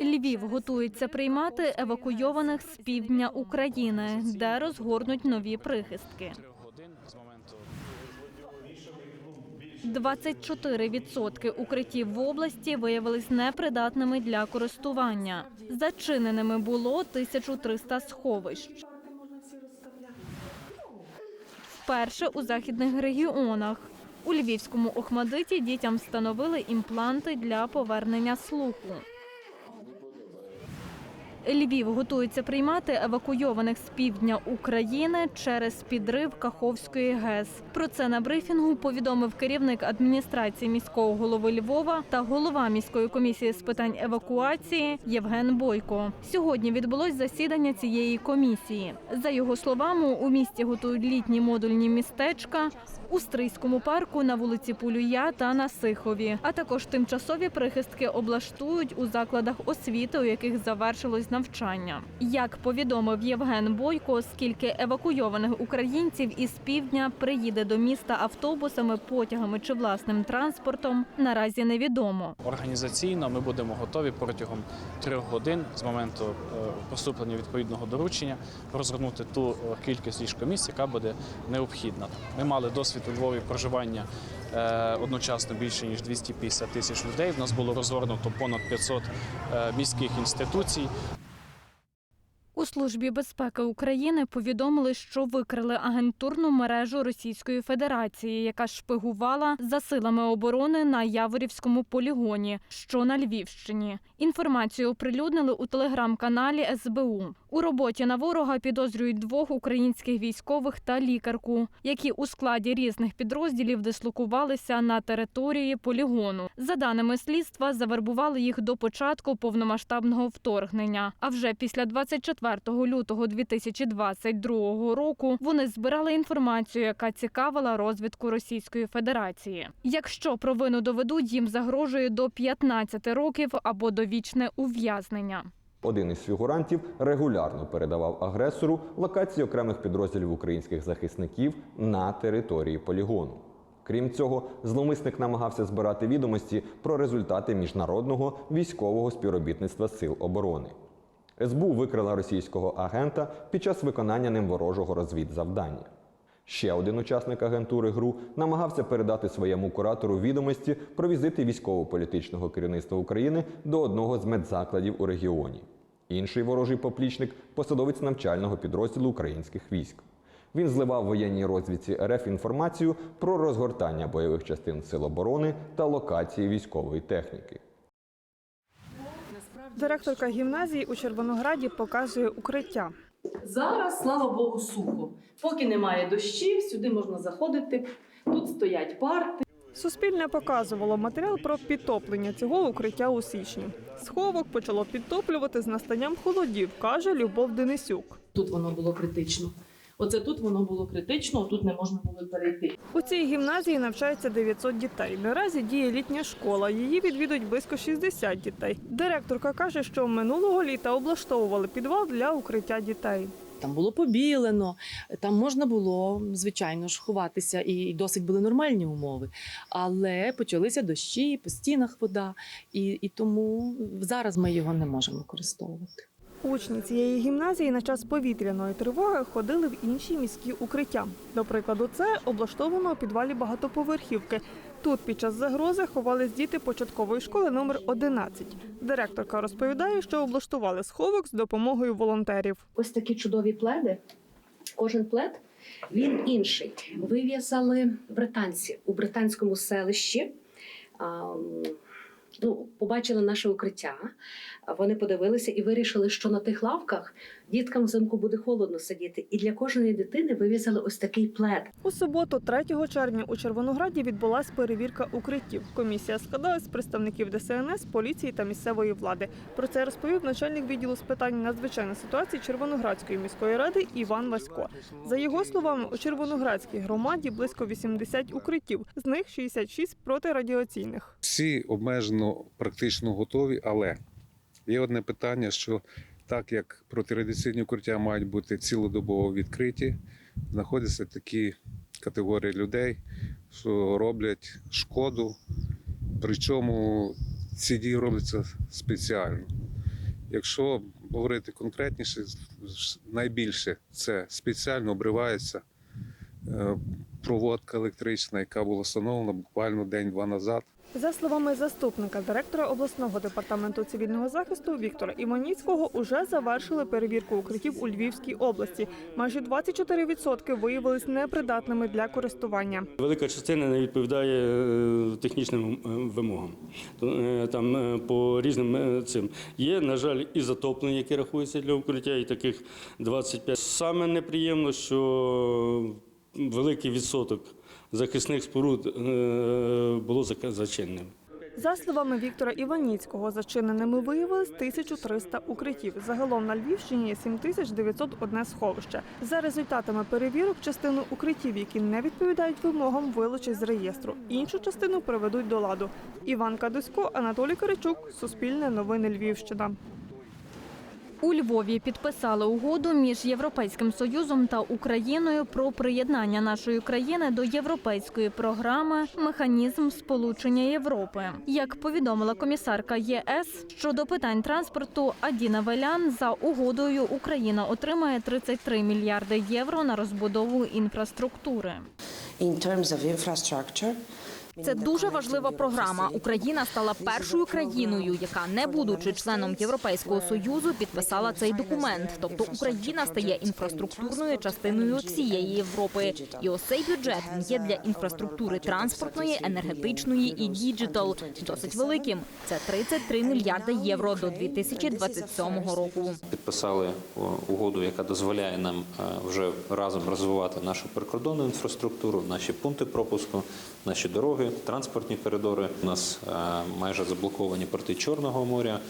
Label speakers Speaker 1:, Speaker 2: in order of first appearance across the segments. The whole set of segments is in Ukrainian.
Speaker 1: Львів готується приймати евакуйованих з півдня України, де розгорнуть нові прихистки. 24% укриттів в області виявились непридатними для користування. Зачиненими було 1300 сховищ. Вперше у західних регіонах. У львівському Охмадиті дітям встановили імпланти для повернення слуху. Львів готується приймати евакуйованих з півдня України через підрив Каховської ГЕС. Про це на брифінгу повідомив керівник адміністрації міського голови Львова та голова міської комісії з питань евакуації Євген Бойко. Сьогодні відбулось засідання цієї комісії. За його словами, у місті готують літні модульні містечка у Стрийському парку на вулиці Пулюя та на Сихові. А також тимчасові прихистки облаштують у закладах освіти, у яких завершилось навчання. Як повідомив Євген Бойко, скільки евакуйованих українців із півдня приїде до міста автобусами, потягами чи власним транспортом, наразі невідомо.
Speaker 2: Організаційно ми будемо готові протягом трьох годин з моменту е, поступлення відповідного доручення розгорнути ту е, кількість ліжкомісць, яка буде необхідна. Ми мали досвід у Львові проживання е, одночасно більше ніж 250 тисяч людей. В нас було розгорнуто понад 500 е, міських інституцій.
Speaker 1: Службі безпеки України повідомили, що викрили агентурну мережу Російської Федерації, яка шпигувала за силами оборони на Яворівському полігоні, що на Львівщині. Інформацію оприлюднили у телеграм-каналі СБУ. У роботі на ворога підозрюють двох українських військових та лікарку, які у складі різних підрозділів дислокувалися на території полігону. За даними слідства, завербували їх до початку повномасштабного вторгнення. А вже після 24 лютого 2022 року вони збирали інформацію, яка цікавила розвідку Російської Федерації. Якщо провину доведуть, їм загрожує до 15 років або довічне ув'язнення.
Speaker 3: Один із фігурантів регулярно передавав агресору локації окремих підрозділів українських захисників на території полігону. Крім цього, зловмисник намагався збирати відомості про результати міжнародного військового співробітництва сил оборони. СБУ викрила російського агента під час виконання ним ворожого розвідзавдання. Ще один учасник агентури ГРУ намагався передати своєму куратору відомості про візити військово-політичного керівництва України до одного з медзакладів у регіоні. Інший ворожий поплічник посадовець навчального підрозділу українських військ. Він зливав воєнній розвідці РФ інформацію про розгортання бойових частин сил оборони та локації військової техніки.
Speaker 4: Директорка гімназії у Червонограді показує укриття.
Speaker 5: Зараз, слава Богу, сухо. Поки немає дощів, сюди можна заходити. Тут стоять парти.
Speaker 4: Суспільне показувало матеріал про підтоплення цього укриття у січні. Сховок почало підтоплювати з настанням холодів, каже Любов Денисюк.
Speaker 5: Тут воно було критично. Оце тут воно було критично, тут не можна було перейти.
Speaker 4: У цій гімназії навчається 900 дітей. Наразі діє літня школа. Її відвідують близько 60 дітей. Директорка каже, що минулого літа облаштовували підвал для укриття дітей.
Speaker 5: Там було побілено, там можна було, звичайно ж, ховатися, і досить були нормальні умови. Але почалися дощі, по стінах вода, і, і тому зараз ми його не можемо використовувати.
Speaker 4: Учні цієї гімназії на час повітряної тривоги ходили в інші міські укриття. До прикладу, це облаштовано у підвалі багатоповерхівки. Тут під час загрози ховались діти початкової школи номер 11. Директорка розповідає, що облаштували сховок з допомогою волонтерів.
Speaker 6: ось такі чудові пледи. Кожен плед він інший. Вив'язали британці у британському селищі. Ну, побачили наше укриття. Вони подивилися і вирішили, що на тих лавках діткам взимку буде холодно сидіти. І для кожної дитини вив'язали ось такий плед.
Speaker 4: У суботу, 3 червня, у Червонограді відбулась перевірка укриттів. Комісія складалась з представників ДСНС, поліції та місцевої влади. Про це розповів начальник відділу з питань надзвичайних ситуацій Червоноградської міської ради Іван Васько. За його словами, у Червоноградській громаді близько 80 укриттів, з них 66 протирадіаційних.
Speaker 7: Всі обмежено практично готові, але є одне питання, що так як протирадіаційні укриття мають бути цілодобово відкриті, знаходяться такі категорії людей, що роблять шкоду. Причому ці дії робляться спеціально. Якщо говорити конкретніше, найбільше це спеціально обривається е, проводка електрична, яка була встановлена буквально день-два назад.
Speaker 4: За словами заступника директора обласного департаменту цивільного захисту Віктора Іваніцького, уже завершили перевірку укриттів у Львівській області. Майже 24% виявились непридатними для користування.
Speaker 8: Велика частина не відповідає е, технічним е, вимогам. Е, Там по різним цим є, на жаль, і затоплення, яке рахується для укриття, і таких 25. Саме неприємно, що великий відсоток захисних споруд е, було зачиненим.
Speaker 4: За словами Віктора Іваніцького, зачиненими виявилось 1300 укриттів. Загалом на Львівщині є 7901 сховище. За результатами перевірок, частину укриттів, які не відповідають вимогам, вилучать з реєстру. Іншу частину приведуть до ладу. Іван Кадусько, Анатолій Киричук, Суспільне новини Львівщина.
Speaker 1: У Львові підписали угоду між Європейським Союзом та Україною про приєднання нашої країни до європейської програми Механізм сполучення Європи. Як повідомила комісарка ЄС щодо питань транспорту Адіна Велян, за угодою Україна отримає 33 мільярди євро на розбудову інфраструктури.
Speaker 9: In terms of infrastructure,
Speaker 10: Це дуже важлива програма. Україна стала першою країною, яка, не будучи членом Європейського союзу, підписала цей документ. Тобто Україна стає інфраструктурною частиною всієї Європи. І ось цей бюджет є для інфраструктури транспортної, енергетичної і діджитал досить великим. Це 33 мільярди євро до 2027 року.
Speaker 11: підписали угоду, яка дозволяє нам е, вже разом розвивати нашу прикордонну інфраструктуру, наші пункти пропуску, наші дороги, транспортні коридори. У нас е, майже заблоковані порти Чорного моря.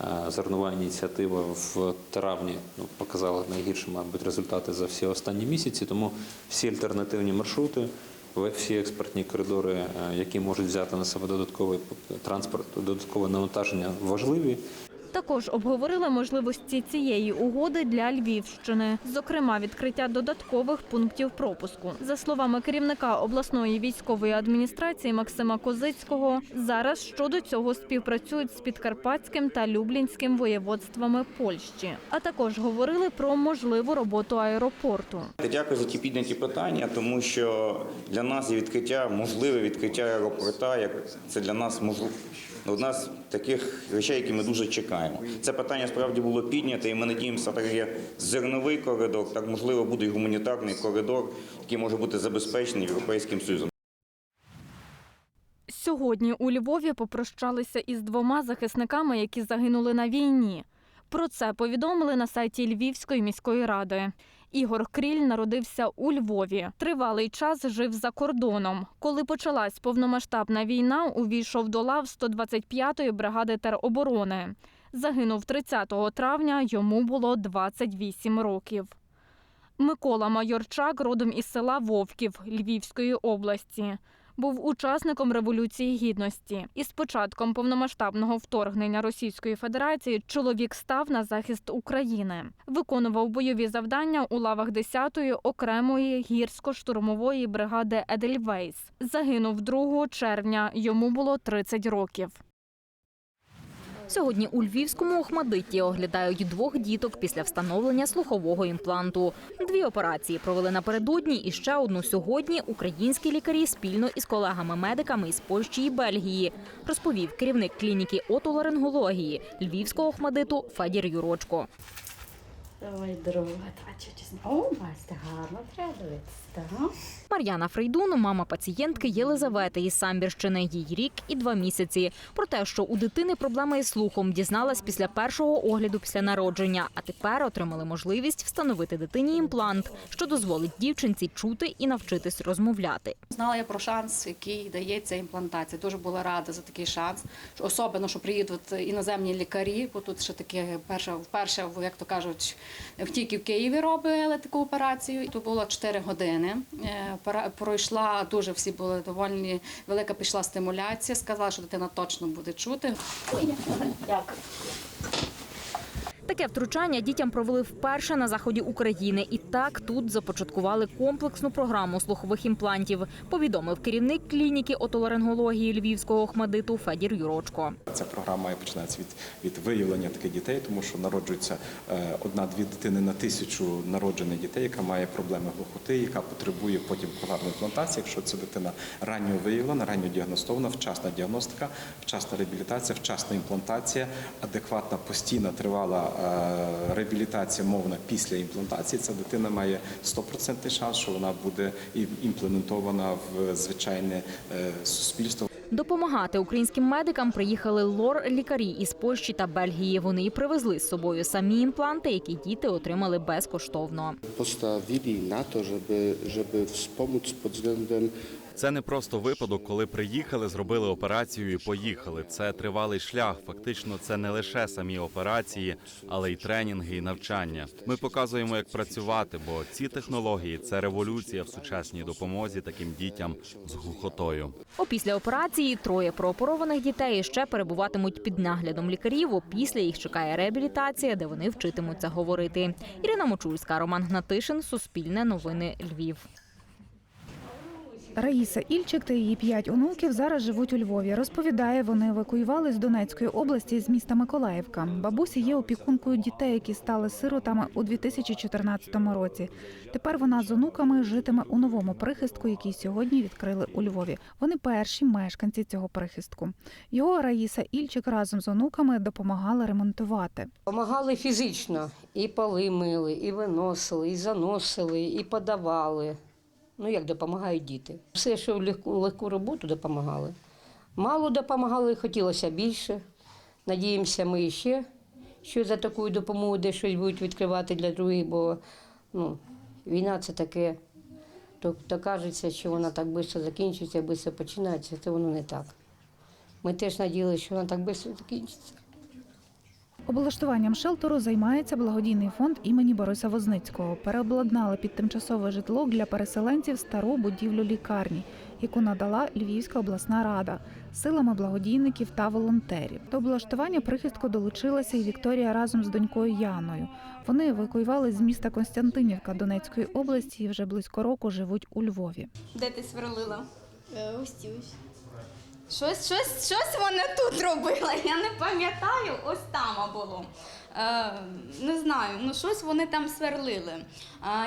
Speaker 11: Е, Зернова ініціатива в травні ну, показала найгірші, мабуть, результати за всі останні місяці. Тому всі альтернативні маршрути, всі експортні коридори, е, які можуть взяти на себе додатковий транспорт, додаткове навантаження, важливі.
Speaker 1: Також обговорили можливості цієї угоди для Львівщини, зокрема відкриття додаткових пунктів пропуску. За словами керівника обласної військової адміністрації Максима Козицького, зараз щодо цього співпрацюють з Підкарпатським та Люблінським воєводствами Польщі. А також говорили про можливу роботу аеропорту.
Speaker 12: Дякую за ті підняті питання, тому що для нас є відкриття, можливе відкриття аеропорта, як це для нас можливо. Одна з таких речей, які ми дуже чекаємо. Це питання справді було підняте, і ми надіємося, так є зерновий коридор, так можливо буде і гуманітарний коридор, який може бути забезпечений Європейським Союзом.
Speaker 1: Сьогодні у Львові попрощалися із двома захисниками, які загинули на війні. Про це повідомили на сайті Львівської міської ради. Ігор Кріль народився у Львові. Тривалий час жив за кордоном. Коли почалась повномасштабна війна, увійшов до лав 125-ї бригади тероборони. Загинув 30 травня, йому було 28 років. Микола Майорчак родом із села Вовків Львівської області. Був учасником Революції Гідності. Із початком повномасштабного вторгнення Російської Федерації чоловік став на захист України. Виконував бойові завдання у лавах 10-ї окремої гірсько-штурмової бригади Едельвейс. Загинув 2 червня. Йому було 30 років.
Speaker 10: Сьогодні у Львівському Охмадитті оглядають двох діток після встановлення слухового імпланту. Дві операції провели напередодні і ще одну сьогодні українські лікарі спільно із колегами-медиками із Польщі і Бельгії, розповів керівник клініки отоларингології Львівського Охмадиту Федір Юрочко.
Speaker 9: Ой, дорога, О, бачите, гарно треба дивитися?
Speaker 10: Мар'яна Фрейдун, мама пацієнтки Єлизавети із Самбірщини. Їй рік і два місяці. Про те, що у дитини проблеми із слухом, дізналась після першого огляду після народження. А тепер отримали можливість встановити дитині імплант, що дозволить дівчинці чути і навчитись розмовляти.
Speaker 13: Знала я про шанс, який дається імплантація. Дуже була рада за такий шанс. Особливо, що приїдуть іноземні лікарі, бо тут ще таке перше, вперше, як то кажуть, тільки в Києві робили таку операцію. Тут було 4 години. Пройшла дуже всі були довольні. Велика пішла стимуляція. Сказала, що дитина точно буде чути.
Speaker 10: Таке втручання дітям провели вперше на заході України, і так тут започаткували комплексну програму слухових імплантів. Повідомив керівник клініки отоларингології Львівського охмадиту Федір Юрочко.
Speaker 14: Ця програма має починатися від, від виявлення таких дітей, тому що народжується е, одна-дві дитини на тисячу народжених дітей, яка має проблеми глухоти, яка потребує потім когарної імплантації. Якщо це дитина ранньо виявлена, ранньо діагностована, вчасна діагностика, вчасна реабілітація, вчасна імплантація, адекватна постійна тривала реабілітація мовна після імплантації, ця дитина має 100% шанс, що вона буде імплементована в звичайне е, суспільство.
Speaker 10: Допомагати українським медикам приїхали лор-лікарі із Польщі та Бельгії. Вони і привезли з собою самі імпланти, які діти отримали безкоштовно.
Speaker 15: postawili na to, żeby, żeby wspomóc pod względem
Speaker 16: Це не просто випадок, коли приїхали, зробили операцію і поїхали. Це тривалий шлях. Фактично, це не лише самі операції, але й тренінги і навчання. Ми показуємо, як працювати, бо ці технології це революція в сучасній допомозі таким дітям з глухотою.
Speaker 10: Опісля операції троє прооперованих дітей ще перебуватимуть під наглядом лікарів. Опісля їх чекає реабілітація, де вони вчитимуться говорити. Ірина Мочульська, Роман Гнатишин, Суспільне новини Львів.
Speaker 17: Раїса Ільчик та її п'ять онуків зараз живуть у Львові. Розповідає, вони евакуювали з Донецької області з міста Миколаївка. Бабуся є опікункою дітей, які стали сиротами у 2014 році. Тепер вона з онуками житиме у новому прихистку, який сьогодні відкрили у Львові. Вони перші мешканці цього прихистку. Його Раїса Ільчик разом з онуками допомагала ремонтувати.
Speaker 18: Помагали фізично. І поли мили, і виносили, і заносили, і подавали. Ну, як допомагають діти. Все, що в легку, легку роботу допомагали. Мало допомагали, хотілося більше. Надіємося, ми ще, що за таку допомогу де щось будуть відкривати для других, бо ну, війна це таке. То, то кажеться, що вона так швидко закінчиться, швидко починається, це воно не так. Ми теж надіялися, що вона так швидко закінчиться.
Speaker 17: Облаштуванням шелтеру займається благодійний фонд імені Бориса Возницького. Переобладнали під тимчасове житло для переселенців стару будівлю лікарні, яку надала Львівська обласна рада силами благодійників та волонтерів. До облаштування прихистку долучилася і Вікторія разом з донькою Яною. Вони евакуювали з міста Константинівка Донецької області і вже близько року живуть у Львові.
Speaker 19: Де ти сверлила?
Speaker 20: Ось ось.
Speaker 19: Щось, щось, щось вона тут робила. Я не пам'ятаю, ось там було. Е, не знаю, ну щось вони там сверлили. Е,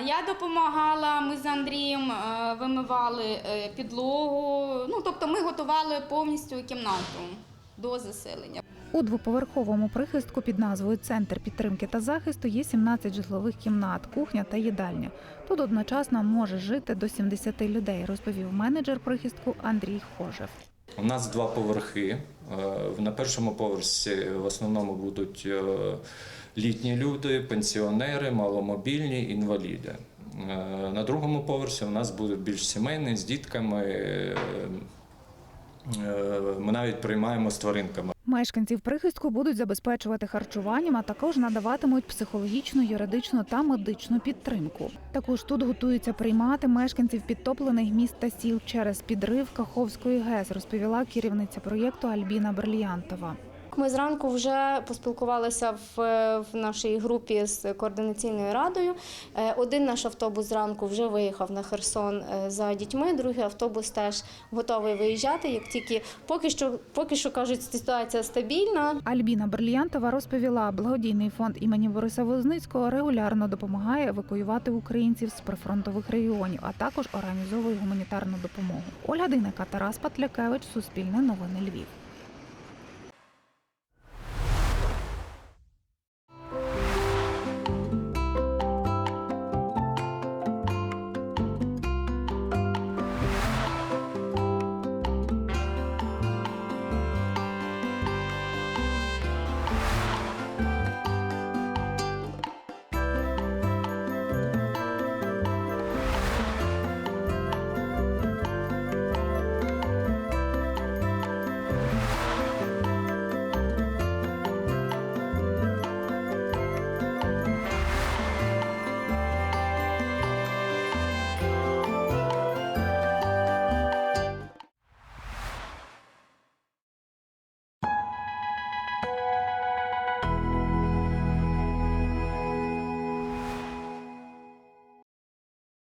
Speaker 19: я допомагала, ми з Андрієм е, вимивали е, підлогу. Ну, тобто ми готували повністю кімнату до заселення.
Speaker 17: У двоповерховому прихистку під назвою Центр підтримки та захисту є 17 житлових кімнат, кухня та їдальня. Тут одночасно може жити до 70 людей, розповів менеджер прихистку Андрій Хожев.
Speaker 21: У нас два поверхи. Е, На першому поверсі в основному будуть е, літні люди, пенсіонери, маломобільні, інваліди. Е, На другому поверсі у нас будуть більш сімейні з дітками. Ми навіть приймаємо з тваринками.
Speaker 17: Мешканців прихистку будуть забезпечувати харчуванням, а також надаватимуть психологічну, юридичну та медичну підтримку. Також тут готуються приймати мешканців підтоплених міст та сіл через підрив Каховської ГЕС, розповіла керівниця проєкту Альбіна Берліянтова.
Speaker 20: Ми зранку вже поспілкувалися в, в нашій групі з координаційною радою. Е, Один наш автобус зранку вже виїхав на Херсон е, за дітьми, другий автобус теж готовий виїжджати. Як тільки поки що, поки що кажуть, ситуація стабільна.
Speaker 17: Альбіна Берліянтова розповіла, благодійний фонд імені Бориса Возницького регулярно допомагає евакуювати українців з прифронтових регіонів, а також організовує гуманітарну допомогу. Ольга Диника, Тарас Патлякевич, Суспільне новини Львів.